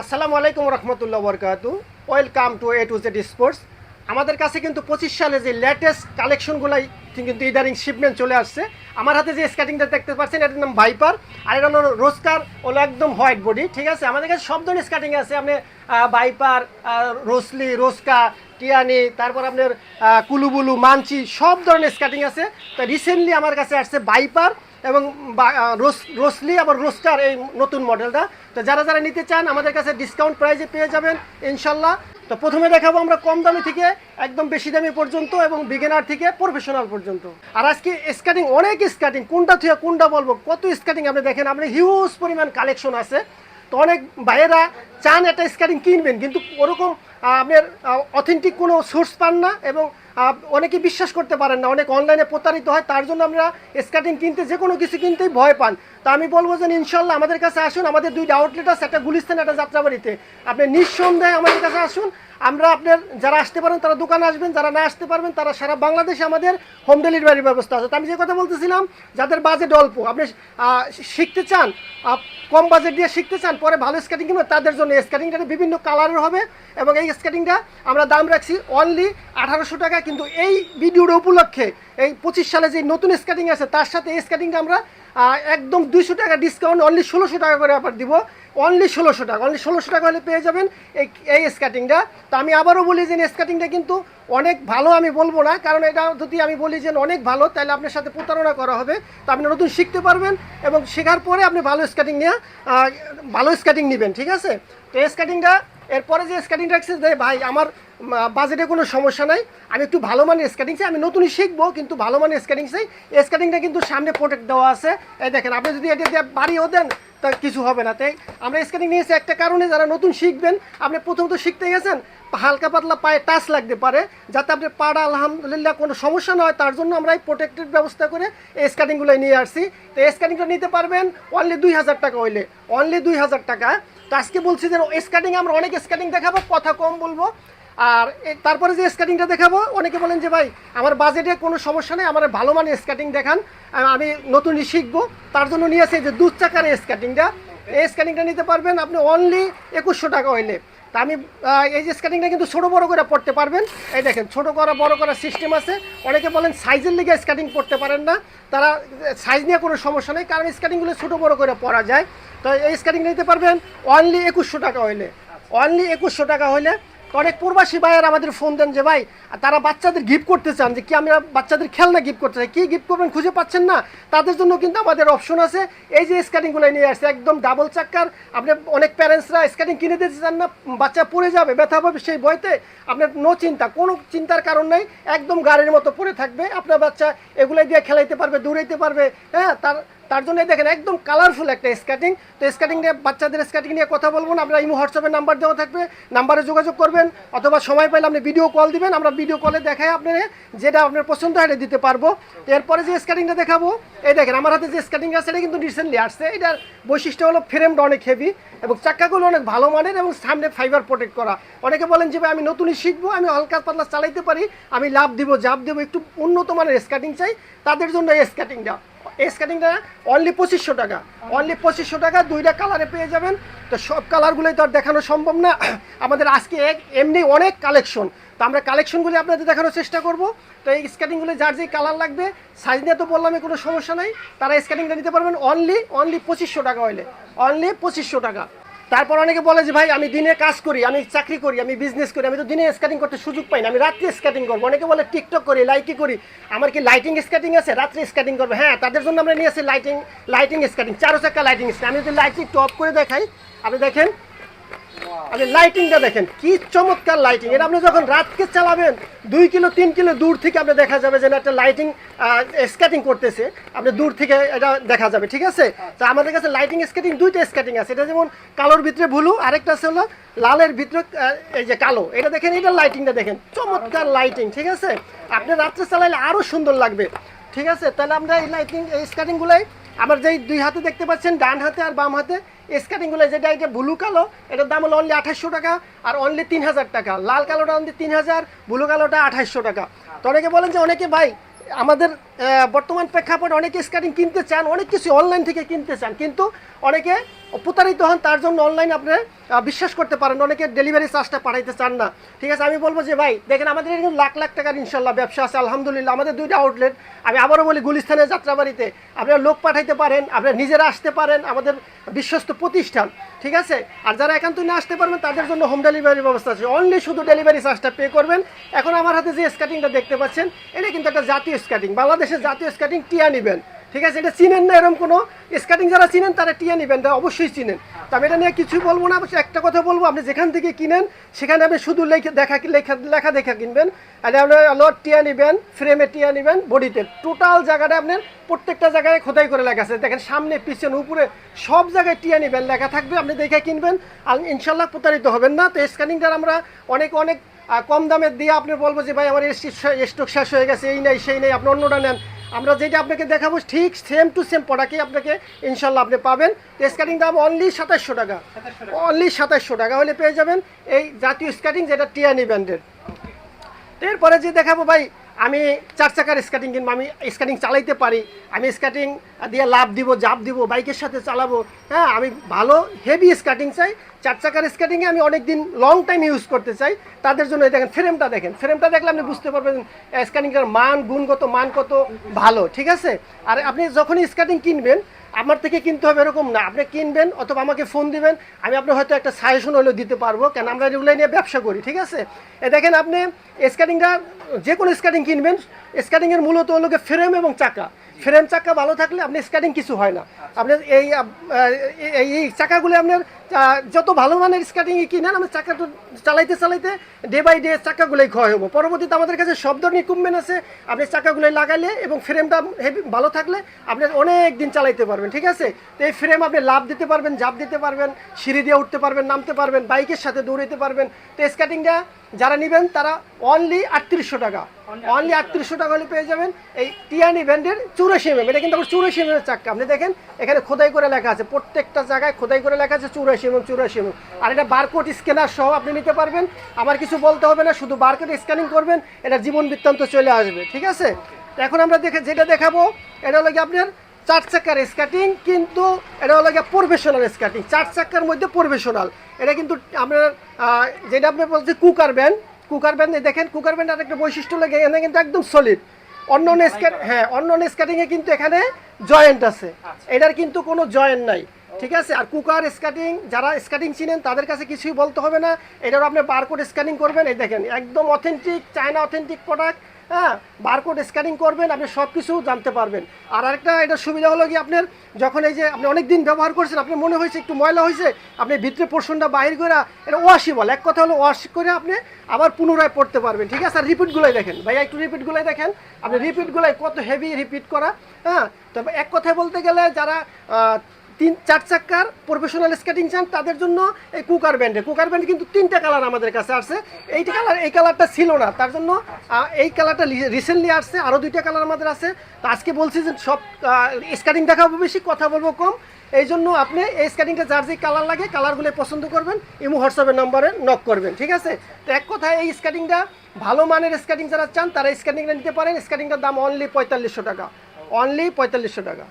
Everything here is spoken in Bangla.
আসসালামু আলাইকুম রহমতুল্লাহ বরকাতু। Welcome to A to Z sports আমাদের কাছে কিন্তু পঁচিশ সালে যে লেটেস্ট কালেকশনগুলাই কিন্তু ইদারিং শিপমেন্ট চলে আসছে। আমার হাতে যে স্কেটিংটা দেখতে পাচ্ছেন, এটার নাম ভাইপার আর এটা হলো রোজকার হলো একদম হোয়াইট বডি ঠিক আছে? আমাদের কাছে সব ধরনের স্কেটিং আছে। আপনি ভাইপার রোসলি রোস্কা টিয়ানি তারপর আপনার কুলুবুলু মানচি সব ধরনের স্কেটিং আছে। তো রিসেন্টলি আমার কাছে আসছে বাইপার এবং রোস, রোসলি, আবার রোস্টার এই নতুন মডেলটা। তো যারা যারা নিতে চান, আমাদের কাছে ডিসকাউন্ট প্রাইজে পেয়ে যাবেন, ইনশাল্লাহ। তো প্রথমে দেখাবো আমরা কম দামি থেকে, একদম বেশি দামি পর্যন্ত এবং বিগিনার থেকে প্রফেশনাল পর্যন্ত। আর আজকে স্কাটিং অনেক স্কাটিং কোনটা থেকে কোনটা বলব? কত স্কাটিং আপনি দেখেন, আপনি হিউজ পরিমাণ কালেকশন আছে। তো অনেক ভাইয়েরা চান একটা স্কাটিং কিনবেন, কিন্তু ওরকম আপনার অথেন্টিক কোনো সোর্স পান না এবং অনেকে বিশ্বাস করতে পারেন না, অনেক অনলাইনে প্রতারিত হয়, তার জন্য আমরা স্কার্টিং কিনতে, যে কোনো কিছু কিনতেই ভয় পান। তো আমি বলব যে ইনশাল্লাহ আমাদের কাছে আসুন, আমাদের দুইটা আউটলেট আছে, একটা গুলিস্তান, একটা যাত্রাবাড়িতে। আপনি নিঃসন্দেহে আমাদের কাছে আসুন আমরা আপনার যারা আসতে পারেন, তারা দোকানে আসবেন, যারা না আসতে পারবেন, তারা সারা বাংলাদেশে আমাদের হোম ডেলিভারির ব্যবস্থা আছে। তো আমি যে কথা বলতেছিলাম, যাদের বাজেট অল্প, আপনি শিখতে চান কম বাজেট দিয়ে শিখতে চান, পরে ভালো স্কেটিং কিনবেন, তাদের জন্য স্কেটিংটা বিভিন্ন কালারের হবে এবং এই স্কেটিংটা আমরা দাম রাখছি অনলি আঠারোশো টাকা কিন্তু এই ভিডিওর উপলক্ষে, এই পঁচিশ সালে যে নতুন স্কেটিং আছে, তার সাথে এই স্কেটিংটা আমরা একদম দুইশো টাকা ডিসকাউন্ট অনলি ষোলোশো টাকা করে আবার দিব। অনলি ষোলোশো টাকা অনলি ষোলোশো টাকা হলে পেয়ে যাবেন এই এই স্কেটিংটা তো আমি আবারও বলি যে স্কেটিংটা কিন্তু অনেক ভালো আমি বলব না, কারণ এটা যদি আমি বলি যে, অনেক ভালো, তাহলে আপনার সাথে প্রতারণা করা হবে। তো আপনি নতুন শিখতে পারবেন এবং শেখার পরে আপনি ভালো স্কেটিং নিয়ে ভালো স্কেটিং নেবেন, ঠিক আছে? তো এই স্কেটিংটা এরপরে যে স্কেটিং রাখছে ভাই, আমার বাজেটে কোনো সমস্যা নাই। আমি একটু ভালো মানের স্কেটিং চাই। আমি নতুনই শিখব, কিন্তু ভালো মানের স্কেটিং চাই। স্কেটিংটা কিন্তু সামনে প্রোটেক্ট দেওয়া আছে। এই দেখেন, আপনি যদি এটা দিয়ে বাড়িও দেন, তা কিছু হবে না। তাই আমরা স্কেটিং নিয়েছি একটা কারণে, যারা নতুন শিখবেন, আপনি প্রথম তো শিখতে গেছেন, হালকা পাতলা পায়ে টাচ লাগতে পারে, যাতে আপনার পাড়া, আলহামদুলিল্লাহ, কোনো সমস্যা না হয়। তার জন্য আমরা এই প্রোটেক্টেড ব্যবস্থা করে এই স্কেটিংগুলো নিয়ে আসছি। তো এই স্কেটিংটা নিতে পারবেন অনলি দুই হাজার টাকা হইলে। অনলি দুই হাজার টাকা। তো আজকে বলছি যে স্কেটিং আমরা অনেক স্কেটিং দেখাবো, কথা কম বলব। আর তারপরে যে স্কেটিংটা দেখাবো, অনেকে বলেন যে, ভাই, আমার বাজেটে কোনো সমস্যা নেই, আমার ভালো মানের স্কেটিং দেখান। আমি নতুনই শিখব। তার জন্য নিয়ে আসি যে দু চাকার স্কেটিংটা এই স্কেটিংটা নিতে পারবেন আপনি অনলি একুশশো টাকা হইলে। তা আমি এই যে স্কেটিংটা কিন্তু ছোটো বড়ো করে পড়তে পারবেন। এই দেখেন, ছোটো করা, বড় করার সিস্টেম আছে। অনেকে বলেন সাইজের লিগে স্কেটিং পড়তে পারেন না। তারা সাইজ নিয়ে কোনো সমস্যা নেই, কারণ স্কেটিংগুলো ছোটো বড়ো করে পড়া যায়। তো এই স্কেটিং নিতে পারবেন অনলি একুশশো টাকা হইলে। অনলি একুশশো টাকা হইলে অনেক প্রবাসী ভাইয়ের আমাদের ফোন দেন যে, ভাই, তারা বাচ্চাদের গিফট করতে চান, যে কি আমরা বাচ্চাদের খেলনা গিফট করতে চাই? কি গিফট করবেন খুঁজে পাচ্ছেন না? তাদের জন্য কিন্তু আমাদের অপশন আছে। এই যে স্কেটিংগুলো নিয়ে আসছে, একদম ডাবল চাক্কার। আপনি অনেক প্যারেন্টসরা স্কেটিং কিনে দিতে চান না, বাচ্চা পড়ে যাবে, ব্যথা পাবে সেই ভয়তে। আপনার নো চিন্তা, কোনো চিন্তার কারণ নাই, একদম গাড়ির মতো পড়ে থাকবে। আপনার বাচ্চা এগুলাই দিয়ে খেলাইতে পারবে, দৌড়াইতে পারবে হ্যাঁ তার তার জন্য দেখেন একদম কালারফুল একটা স্কেটিং তো স্কেটিং নিয়ে, বাচ্চাদের স্কেটিং নিয়ে কথা বলব না। আমরা ইমো হোয়াটসঅ্যাপের নাম্বার দেওয়া থাকবে। নাম্বারে যোগাযোগ করবেন। অথবা সময় পাইলে আপনি ভিডিও কল দিবেন। আমরা ভিডিও কলে দেখাই আপনার যেটা আপনার পছন্দ হয় দিতে পারব। এরপরে যে স্কেটিংটা দেখাবো, এই দেখেন আমার হাতে যে স্কেটিং আছে, এটা কিন্তু রিসেন্টলি আসছে। এটার বৈশিষ্ট্য হলো ফ্রেমটা অনেক হেভি এবং চাকাগুলো অনেক ভালো মানের এবং সামনে ফাইবার প্রোটেক্ট করা। অনেকে বলেন যে আমি নতুনই শিখব, আমি হালকা পাতলা চালাইতে পারি, আমি লাভ দিব, জাপ দেবো, একটু উন্নত মানের স্কেটিং চাই। তাদের জন্য এই স্কেটিংটা স্কেটিংটা অনলি পঁচিশশো টাকা। অনলি পঁচিশশো টাকা, দুইটা কালারে পেয়ে যাবেন। তো সব কালারগুলোই তো আর দেখানো সম্ভব না। আমাদের আজকে এক এমনি অনেক কালেকশন তো আমরা কালেকশনগুলি আপনাদের দেখানোর চেষ্টা করব। তো এই স্কেটিংগুলো যার যেই কালার লাগবে সাইজ নিয়ে তো বললামই কোনো সমস্যা নাই। তারা স্কেটিংটা নিতে পারবেন অনলি অনলি পঁচিশশো টাকা হইলে। অনলি পঁচিশশো টাকা। তারপর অনেকে বলে যে, ভাই, আমি দিনে কাজ করি, আমি চাকরি করি, আমি বিজনেস করি, আমি তো দিনে স্কেটিং করতে সুযোগ পাই না, আমি রাত্রে স্কেটিং করব। অনেকে বলে টিকটক করি লাইকি করি, আমার কি লাইটিং স্কেটিং আছে? রাত্রে স্কেটিং করব। হ্যাঁ তাদের জন্য আমরা নিয়ে আসি লাইটিং লাইটিং স্কেটিং চারো চাকা লাইটিং স্কেটিং আমি যদি লাইটিং টপ করে দেখাই, আপনি দেখেন লাইটিংটা দেখেন, কি চমৎকার লাইটিং এটা আপনি যখন রাতকে চালাবেন, দুই কিলো, তিন কিলো দূর থেকে আপনি দেখা যাবে যে একটা লাইটিং স্কেটিং করতেছে। আপনি দূর থেকে এটা দেখা যাবে, ঠিক আছে? তো আমাদের কাছে লাইটিং স্কেটিং দুইটা স্কেটিং আছে। এটা যেমন কালোর ভিতরে ব্লু, আরেকটা আছে হলো লালের ভিতরে এই যে কালো। এটা দেখেন, এটা লাইটিংটা দেখেন। চমৎকার লাইটিং ঠিক আছে? আপনি রাত্রে চালাইলে আরও সুন্দর লাগবে। ঠিক আছে? তাহলে আমরা এই লাইটিং এই স্কেটিংগুলোই আমার যেই দুই হাতে দেখতে পাচ্ছেন, ডান হাতে আর বাম হাতে স্কেটিংগুলো যেটা এটা ব্লু কালো, এটার দাম হলো অনলি আঠাশশো টাকা আর অনলি তিন হাজার টাকা। লাল কালোটা অনলি তিন হাজার ব্লু কালোটা আঠাশশো টাকা। তো অনেকে বলেন যে, অনেকে ভাই আমাদের বর্তমান প্রেক্ষাপটে অনেকে স্কেটিং কিনতে চান, অনেক কিছু অনলাইন থেকে কিনতে চান, কিন্তু অনেকে প্রতারিত হন, তার জন্য অনলাইন আপনি বিশ্বাস করতে পারেন অনেকে ডেলিভারি চার্জটা পাঠাইতে চান না। ঠিক আছে, আমি বলব যে ভাই, দেখেন আমাদের এরকম লাখ লাখ টাকার ইনশাল্লাহ ব্যবসা আছে, আলহামদুলিল্লাহ। আমাদের দুইটা আউটলেট আমি আবারও বলি গুলিস্তানের যাত্রাবাড়িতে। আপনারা লোক পাঠাইতে পারেন, আপনারা নিজেরা আসতে পারেন, আমাদের বিশ্বস্ত প্রতিষ্ঠান। ঠিক আছে? আর যারা একান্ত নিয়ে আসতে পারবেন, তাদের জন্য হোম ডেলিভারি ব্যবস্থা আছে। অনলি শুধু ডেলিভারি চার্জটা পে করবেন। এখন আমার হাতে যে স্কাটিংটা দেখতে পাচ্ছেন, এটা কিন্তু একটা জাতীয় স্কাটিং বাংলাদেশের জাতীয় স্কাটিং টিয়া নেবেন। ঠিক আছে, এটা চিনেন না এরকম কোনো স্কাটিং যারা চিনেন, তারা টিয়া নেবেন অবশ্যই চিনেন। তো আমি এটা নিয়ে কিছুই বলব না একটা কথা বলব, আপনি যেখান থেকে কিনেন, সেখানে আপনি শুধু লেখা, দেখা, লেখা লেখা দেখা কিনবেন। আর আপনার হলো টিয়া নেবেন ফ্রেমে টিয়া নেবেন বডিতে টোটাল জায়গাটা আপনার প্রত্যেকটা জায়গায় খোদাই করে লেখা আছে। দেখেন সামনে, পিছনে, উপরে, সব জায়গায় টিয়া নেবেন, লেখা থাকবে, আপনি দেখে কিনবেন। আর ইনশাল্লাহ প্রতারিত হবেন না। তো স্ক্যানিংটার আমরা অনেক অনেক কম দামে দিয়ে আপনি বলব যে, ভাই, আমার স্টক শেষ হয়ে গেছে, এই নাই, সেই নেই, আপনি অন্যটা নেন। আমরা যেটা আপনাকে দেখাবো ঠিক সেম টু সেম প্রোডাক্টই আপনাকে ইনশাল্লাহ আপনি পাবেন। স্কাটিং দাম অনলি সাতাশশো টাকা। অনলি সাতাশশো টাকা হলে পেয়ে যাবেন এই জাতীয় স্কাটিং যেটা টিয়ানি ব্র্যান্ডের এরপরে যে দেখাবো ভাই আমি চার চাকার স্কেটিং কিনবো, আমি স্কেটিং চালাইতে পারি, আমি স্কেটিং দিয়ে লাভ দিব, জাপ দিব, বাইকের সাথে চালাবো হ্যাঁ আমি ভালো হেভি স্কেটিং চাই, চার চাকার স্কেটিংয়ে আমি অনেক দিন লং টাইম ইউজ করতে চাই, তাদের জন্য দেখেন ফ্রেমটা দেখেন ফ্রেমটা দেখলে আপনি বুঝতে পারবেন স্কেটিংটার মান, গুণগত মান কত ভালো, ঠিক আছে? আর আপনি যখনই স্কেটিং কিনবেন আমার থেকে কিনতে হবে এরকম না। আপনি কিনবেন অথবা আমাকে ফোন দিবেন, আমি আপনার হয়তো একটা সাজেশন হলেও দিতে পারব। কেন আমরা এগুলো নিয়ে ব্যবসা করি, ঠিক আছে? এ দেখেন আপনি স্কাটিংটা যে কোনো স্কাটিং কিনবেন। স্কাটিংয়ের মূলত হলো ফ্রেম এবং চাকা। ফ্রেম চাকা ভালো থাকলে আপনি স্কাটিং কিছু হয় না। আপনার এই এই চাকাগুলো আপনার যত ভালো মানের স্কাটিং কিনেন আমি চাকা তো চালাইতে চালাইতে ডে বাই ডে চাকাগুলোই ক্ষয় হব। পরবর্তীতে আমাদের কাছে সব ধরনের ইকুইপমেন্ট আছে। আপনি চাকাগুলোই লাগাইলে এবং ফ্রেমটা হেভি ভালো থাকলে আপনি অনেক দিন চালাইতে পারবেন ঠিক আছে? তো এই ফ্রেম আপনি লাভ দিতে পারবেন জাপ দিতে পারবেন সিঁড়ি দিয়ে উঠতে পারবেন নামতে পারবেন বাইকের সাথে দৌড়াইতে পারবেন। তো স্কাটিংটা যারা নেবেন তারা অনলি আটত্রিশশো টাকা। অনলি আটত্রিশশো টাকা হলে পেয়ে যাবেন এই টিয়ানি ব্র্যান্ডের চুরাশি এম এটা কিন্তু আবার চুরাশি এম চাক্কা। আপনি দেখেন এখানে খোদাই করে লেখা আছে প্রত্যেকটা জায়গায় খোদাই করে লেখা আছে চুরাশি এম চুরাশি এম আর এটা বারকোড স্ক্যানার সহ আপনি নিতে পারবেন। আমার কিছু বলতে হবে না শুধু বারকোড স্ক্যানিং করবেন এটা জীবন বৃত্তান্ত চলে আসবে ঠিক আছে? এখন আমরা দেখে যেটা দেখাবো এটা হলো কি আপনার চার চাকার স্কাটিং কিন্তু এটা হলো গিয়ে প্রফেশনাল স্কাটিং চার চাকার মধ্যে প্রফেশনাল। এটা কিন্তু আপনার যেটা আপনি বলছেন কুকার ব্যান্ড কুকার ব্যান্ড দেখেন কুকার ব্যান্ড একটা বৈশিষ্ট্য লাগে এখানে কিন্তু একদম সলিড অন্য অন্য স্কাট হ্যাঁ অন্য অন্য স্কাটিংয়ে কিন্তু এখানে জয়েন্ট আছে। এটার কিন্তু কোনো জয়েন্ট নাই। ঠিক আছে? আর কুকার স্কাটিং, যারা স্কাটিং চিনেন, তাদের কাছে কিছুই বলতে হবে না। এটারও আপনি বারকোড স্ক্যানিং করবেন। এই দেখেন, একদম অথেন্টিক চায়না অথেন্টিক প্রোডাক্ট হ্যাঁ? বারকোড স্ক্যানিং করবেন, আপনি সব কিছু জানতে পারবেন। আর আরেকটা, এটার সুবিধা হলো কি আপনার, যখন এই যে আপনি অনেক দিন ব্যবহার করছেন, আপনার মনে হয়েছে একটু ময়লা হয়েছে, আপনি ভিতরে পোর্শনটা বাইর করে, এটা ওয়াশি বল। এক কথা হলো ওয়াশ করে আপনি আবার পুনরায় পড়তে পারবেন, ঠিক আছে? আর রিপিটগুলোই দেখেন। ভাইয়া, একটু রিপিটগুলোই দেখেন। আপনি রিপিটগুলোই কত হেভি রিপিট করা হ্যাঁ? তবে এক কথায় বলতে গেলে যারা তিন, চার চাক্কার প্রফেশনাল স্কেটিং চান, তাদের জন্য এই কুকার ব্যান্ডে। কুকার ব্যান্ড কিন্তু তিনটা কালার আমাদের কাছে আসছে। এইটা কালার এই কালারটা ছিল না। তার জন্য এই কালারটা রিসেন্টলি আসছে আরও দুইটা কালার আমাদের আছে। তো আজকে বলছি যে সব স্কেটিং দেখাবো বেশি, কথা বলব কম। এই জন্য আপনি এই স্কেটিংটা যার যে কালার লাগে কালারগুলো পছন্দ করবেন, ইমো হোয়াটসঅ্যাপের নম্বরে নক করবেন, ঠিক আছে? তো এক কথায় এই স্কেটিংটা ভালো মানের স্কেটিং যারা চান, তারা স্কেটিংটা নিতে পারেন। স্কেটিংটার দাম অনলি পঁয়তাল্লিশশো টাকা। অনলি পঁয়তাল্লিশশো টাকা।